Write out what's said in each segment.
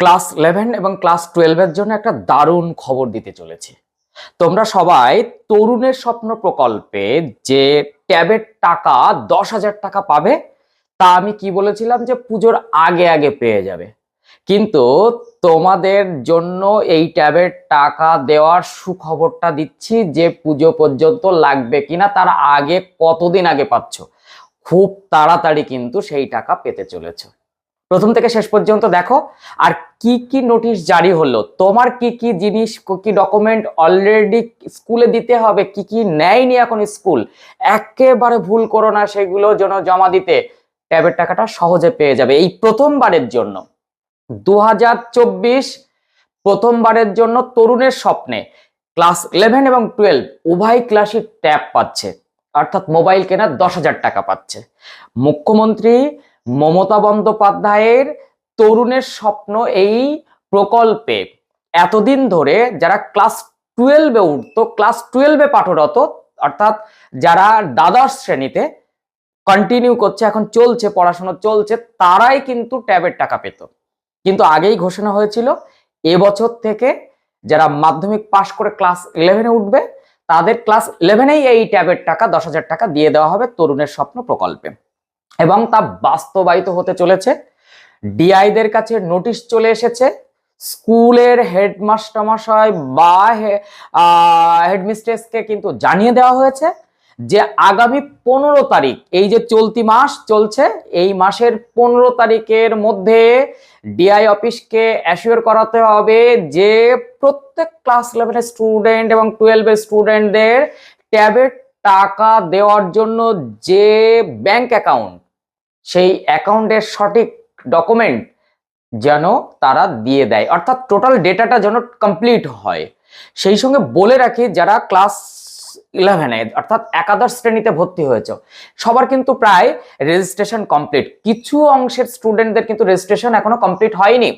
Class eleven এবং class টুয়েলভের জন্য একটা দারুণ খবর দিতে চলেছে। তোমরা সবাই তরুণের স্বপ্ন প্রকল্পে যে ট্যাবের টাকা দশ হাজার টাকা পাবে, তা আমি কি বলেছিলাম যে পুজোর আগে আগে পেয়ে যাবে। কিন্তু তোমাদের জন্য এই ট্যাবের টাকা দেওয়ার সুখবরটা দিচ্ছি যে পুজো পর্যন্ত লাগবে কিনা, তার আগে কতদিন আগে পাচ্ছ? খুব তাড়াতাড়ি কিন্তু সেই টাকা পেতে চলেছে। প্রথম থেকে শেষ পর্যন্ত দেখো, আর কি কি নোটিশ জারি হলো? তোমার কি কি জিনিস, কি ডকুমেন্ট অলরেডি স্কুলে দিতে হবে? কি কি নেয়নি এখন স্কুল একেবারে ভুল করো না সেগুলো যেন জমা দিতে। ট্যাবের টাকাটা সহজে পেয়ে যাবে। এই প্রথমবারের জন্য দু হাজার চব্বিশ প্রথমবারের জন্য তরুণের স্বপ্নে ক্লাস ইলেভেন এবং টুয়েলভ উভয় ক্লাসই ট্যাব পাচ্ছে। অর্থাৎ মোবাইল কেনার দশ হাজার টাকা পাচ্ছে। মুখ্যমন্ত্রী মমতা বন্দ্যোপাধ্যায়ের তরুণের স্বপ্ন এই প্রকল্পে। এতদিন ধরে যারা ক্লাস টুয়েলভে উঠতো, ক্লাস টুয়েলভে পাঠরত, অর্থাৎ যারা দ্বাদশ শ্রেণীতে কন্টিনিউ করছে, এখন চলছে, পড়াশোনা চলছে, তারাই কিন্তু ট্যাবের টাকা পেত। কিন্তু আগেই ঘোষণা হয়েছিল এবছর থেকে যারা মাধ্যমিক পাশ করে ক্লাস ইলেভেনে উঠবে, তাদের ক্লাস ইলেভেনেই এই ট্যাবের টাকা, দশ হাজার টাকা দিয়ে দেওয়া হবে তরুণের স্বপ্ন প্রকল্পে। এবং তা বাস্তবায়িত হতে চলেছে। ডিআইদের কাছে নোটিশ চলে এসেছে। স্কুলের হেডমাস্টার মশাই বা হেডমিস্ট্রেসকে কিন্তু জানিয়ে দেওয়া হয়েছে যে আগামী পনেরো তারিখ, এই যে চলতি মাস চলছে, এই মাসের পনেরো তারিখের মধ্যে ডিআই অফিসকে অ্যাসিওর করাতে হবে যে প্রত্যেক ক্লাস ইলেভেনের স্টুডেন্ট এবং টুয়েলভের স্টুডেন্টদের ট্যাবের টাকা দেওয়ার জন্য যে ব্যাংক অ্যাকাউন্ট, সেই অ্যাকাউন্টের সঠিক ডকুমেন্ট যেন তারা দিয়ে দেয়। অর্থাৎ টোটাল ডেটাটা যেন কমপ্লিট হয়। সেই সঙ্গে বলে রাখি, যারা ক্লাস ইলেভেনে অর্থাৎ একাদশ শ্রেণীতে ভর্তি হয়েছে, সবার কিন্তু প্রায় রেজিস্ট্রেশন কমপ্লিট কিছু অংশের স্টুডেন্টদের কিন্তু রেজিস্ট্রেশন এখনও কমপ্লিট হয়নি।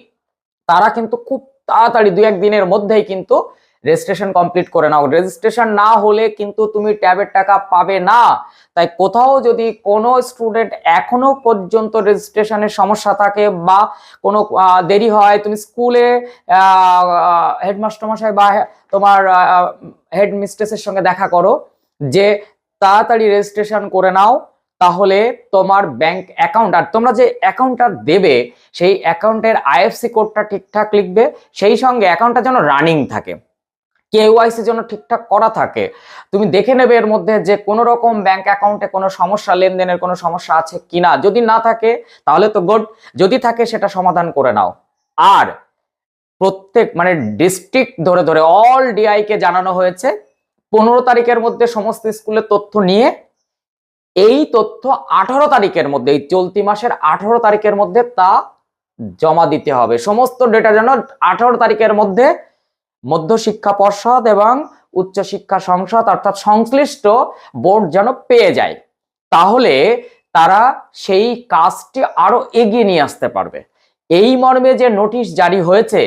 তারা কিন্তু খুব তাড়াতাড়ি দু এক দিনের মধ্যেই কিন্তু রেজিস্ট্রেশন কমপ্লিট করে নাও। রেজিস্ট্রেশন না হলে কিন্তু তুমি ট্যাবের টাকা পাবে না। তাই কোথাও যদি কোনো স্টুডেন্ট এখনও পর্যন্ত রেজিস্ট্রেশনের সমস্যা থাকে বা কোনো দেরি হয়, তুমি স্কুলে হেডমাস্টার মশাই বা তোমার হেড মিস্ট্রেসের সঙ্গে দেখা করো, যে তাড়াতাড়ি রেজিস্ট্রেশন করে নাও, তাহলে তোমার ব্যাংক অ্যাকাউন্ট, আর তোমরা যে অ্যাকাউন্টটা দেবে, সেই অ্যাকাউন্টের আইএফসি কোডটা ঠিকঠাক লিখবে, সেই সঙ্গে অ্যাকাউন্টটা যেন রানিং থাকে। কেওয়াইসি যেন ঠিকঠাক করা থাকে। তুমি দেখে নেবে এর মধ্যে যে কোনো রকম ব্যাংক অ্যাকাউন্টে কোনো সমস্যা, লেনদেনের কোনো সমস্যা আছে কিনা। যদি না থাকে, তাহলে তো গুড যদি থাকে, সেটা সমাধান করে নাও। আর প্রত্যেক মানে ডিস্ট্রিক্ট ধরে ধরে অল ডিআই কে জানানো হয়েছে, পনেরো তারিখের মধ্যে সমস্ত স্কুলের তথ্য নিয়ে, এই তথ্য আঠারো তারিখের মধ্যে, এই চলতি মাসের আঠারো তারিখের মধ্যে তা জমা দিতে হবে। সমস্ত ডেটা যেন আঠারো তারিখের মধ্যে মধ্য শিক্ষা পর্ষদ এবং উচ্চ শিক্ষা সংসদ অর্থাৎ সংশ্লিষ্ট বোর্ড যেন পেয়ে যায়। তাহলে তারা সেই কাজটি আরও এগিয়ে নিয়ে আসতে পারবে। এই মর্মে যে নোটিশ জারি হয়েছে,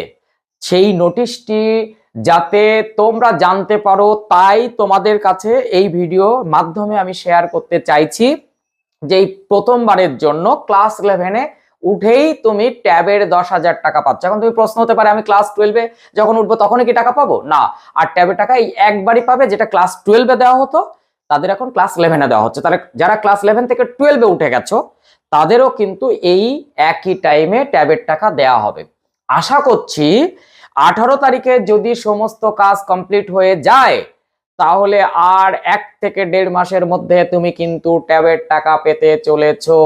সেই নোটিশটি যাতে তোমরা জানতে পারো, তাই তোমাদের কাছে এই ভিডিও মাধ্যমে আমি শেয়ার করতে চাইছি যে প্রথমবারের জন্য ক্লাস ইলেভেনে উঠেই তুমি ট্যাবের দশ হাজার টাকা পাচ্ছ। এখন তুমি প্রশ্ন হতে পারে, আমি ক্লাস টুয়েলভে যখন উঠবো তখনই কি টাকা পাবো? না। আর ট্যাবের টাকা এই একবারই পাবে যেটা ক্লাস টুয়েলভে দেওয়া হতো, তাদের এখন ক্লাস ইলেভেনে দেওয়া হচ্ছে। তাহলে যারা ক্লাস ইলেভেন থেকে টুয়েলভে উঠে গেছো, তাদেরও কিন্তু এই একই টাইমে ট্যাবের টাকা দেওয়া হবে। আশা করছি আঠারো তারিখে যদি সমস্ত কাজ কমপ্লিট হয়ে যায়, তাহলে আর এক থেকে দেড় মাসের মধ্যে তুমি কিন্তু ট্যাবের টাকা পেতে চলেছো।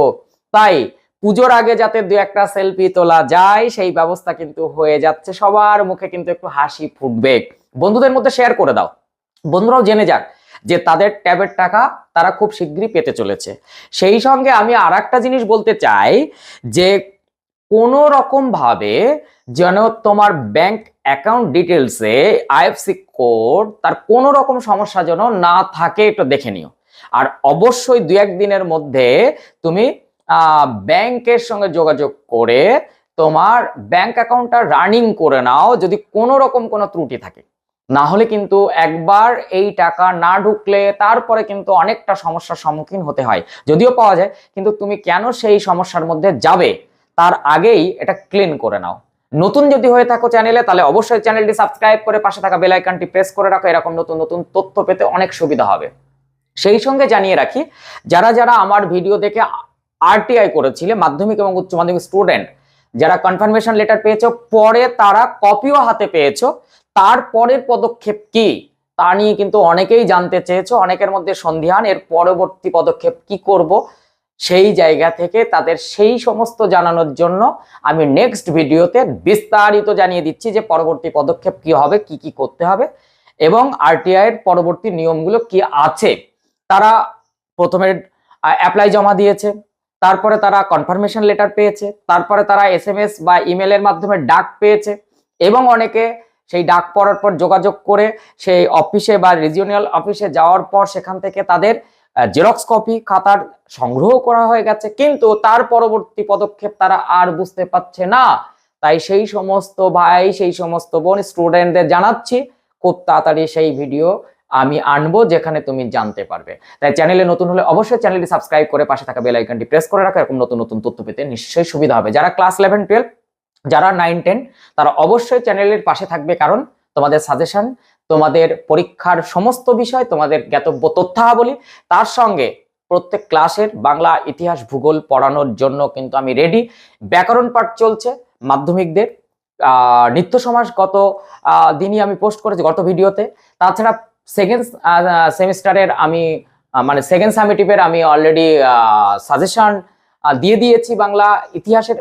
তাই পুজোর আগে যাতে দু একটা সেলফি তোলা যায়, সেই ব্যবস্থা কিন্তু হয়ে যাচ্ছে। সবার মুখে কিন্তু একটু হাসি ফুটবে। বন্ধুদের মধ্যে শেয়ার করে দাও। বন্ধুরাও জেনে যাক যে তাদের ট্যাবের টাকা তারা খুব শীঘ্রই পেতে চলেছে। সেই সঙ্গে আমি আর জিনিস বলতে চাই যে কোনো রকম ভাবে যেন তোমার ব্যাংক অ্যাকাউন্ট ডিটেলসে আইএফসি কোড তার কোনো রকম সমস্যা যেন না থাকে, একটু দেখে নিও। আর অবশ্যই দু এক দিনের মধ্যে তুমি ব্যাংকের সঙ্গে যোগাযোগ করে তোমার ব্যাংক অ্যাকাউন্টটা রানিং করে নাও যদি কোনো রকম কোনো ত্রুটি থাকে। না হলে কিন্তু একবার এই টাকা না ঢুকলে তারপরে কিন্তু অনেকটা সমস্যার সম্মুখীন হতে হয়। যদিও পাওয়া যায়, কিন্তু তুমি কেন সেই সমস্যার মধ্যে যাবে? তার আগেই এটা ক্লিন করে নাও। নতুন যদি হয়ে থাকো চ্যানেলে তাহলে অবশ্যই চ্যানেলটি সাবস্ক্রাইব করে পাশে থাকা বেল আইকনটি প্রেস করে রাখো, এরকম নতুন নতুন তথ্য পেতে অনেক সুবিধা হবে। সেই সঙ্গে জানিয়ে রাখি, যারা যারা আমার ভিডিও দেখে আরটিআই করেছিলে, মাধ্যমিক এবং উচ্চ মাধ্যমিক স্টুডেন্ট যারা কনফার্মেশন লেটার পেয়েছ, পরে তারা কপিও হাতে পেয়েছ। তারপরের পদক্ষেপ কি? তা নিয়ে কিন্তু অনেকেই জানতে চেয়েছো, অনেকের মধ্যে সন্ধিহান এর পরবর্তী পদক্ষেপ কি করব? সেই জায়গা থেকে তাদের সেই সমস্ত জানানোর জন্য আমি নেক্সট ভিডিওতে বিস্তারিত জানিয়ে দিচ্ছি যে পরবর্তী পদক্ষেপ কি হবে, কি কি করতে হবে এবং আরটিআই এর পরবর্তী নিয়মগুলো কি আছে। তারা প্রথমে অ্যাপ্লাই জমা দিয়েছে। তারপরে তারা কনফার্মেশন লেটার পেয়েছে, তারপরে তারা এস বা ইমেলের মাধ্যমে ডাক পেয়েছে এবং অনেকে সেই ডাক পড়ার পর যোগাযোগ করে সেই অফিসে বা রিজিওনাল অফিসে যাওয়ার পর সেখান থেকে তাদের জেরক্স কপি খাতার সংগ্রহ করা হয়ে গেছে। কিন্তু তার পরবর্তী পদক্ষেপ তারা আর বুঝতে পারছে না। তাই সেই সমস্ত ভাই, সেই সমস্ত বোন স্টুডেন্টদের জানাচ্ছি, খুব তাড়াতাড়ি সেই ভিডিও আমি আনব যেখানে তুমি জানতে পারবে। তাই চ্যানেলে নতুন হলে অবশ্যই চ্যানেলটি সাবস্ক্রাইব করে পাশে থাকা বেল আইকনটি প্রেস করে রাখো, এরকম নতুন নতুন তথ্য পেতে নিশ্চয়ই সুবিধা হবে। যারা ক্লাস ইলেভেন টুয়েলভ যারা নাইন টেন তারা অবশ্যই চ্যানেলের পাশে থাকবে কারণ তোমাদের সাজেশন তোমাদের পরীক্ষার সমস্ত বিষয়, তোমাদের জ্ঞাতব্য তথ্যাবলী, তার সঙ্গে প্রত্যেক ক্লাসের বাংলা ইতিহাস, ভূগোল পড়ানোর জন্য কিন্তু আমি রেডি ব্যাকরণ পাঠ চলছে মাধ্যমিকদের। নিত্য সমাজ গত দিনই আমি পোস্ট করেছি গত ভিডিওতে তাছাড়া সেকেন্ড সেমিস্টারের আমি মানে সেকেন্ড সামিটিভের আমি অলরেডি সাজেশন দিয়ে দিয়েছি বাংলা ইতিহাসের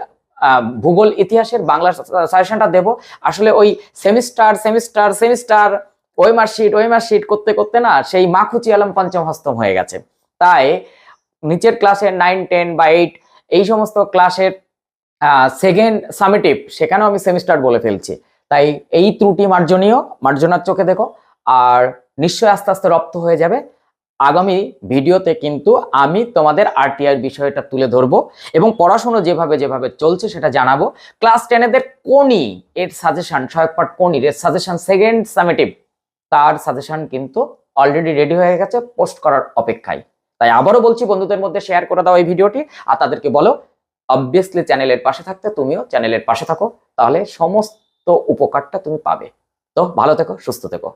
ভূগোল ইতিহাসের বাংলা সাজেশনটা দেব। আসলে ওই সেমিস্টার সেমিস্টার সেমিস্টার ওই মার্কশিট ওই মার্কশিট করতে করতে না সেই মাখুচি আলম পঞ্চম হস্তম হয়ে গেছে। তাই নিচের ক্লাসের নাইন টেন বা এইট এই সমস্ত ক্লাসের সেকেন্ড সামিটিভ সেখানেও আমি সেমিস্টার বলে ফেলছি। তাই এই ত্রুটি মার্জনীয়, মার্জনার চোখে দেখো। আর নিশ্চয়ই আস্তে আস্তে রপ্ত হয়ে যাবে। আগামী ভিডিওতে কিন্তু আমি তোমাদের আরটিআই বিষয়টা তুলে ধরবো এবং পড়াশোনা যেভাবে যেভাবে চলছে সেটা জানাব। ক্লাস টেনেদের কোনি এর সাজেশন সহায়ক পাঠ কোনির এর সাজেশন সেকেন্ড সামেটিভ তার সাজেশন কিন্তু অলরেডি রেডি হয়ে গেছে পোস্ট করার অপেক্ষায়। তাই আবারও বলছি, বন্ধুদের মধ্যে শেয়ার করে দাও এই ভিডিওটি আর তাদেরকে বলো অবভিয়াসলি চ্যানেলের পাশে থাকতে তুমিও চ্যানেলের পাশে থাকো, তাহলে সমস্ত উপকারটা তুমি পাবে। তো ভালো থেকো, সুস্থ থেকো।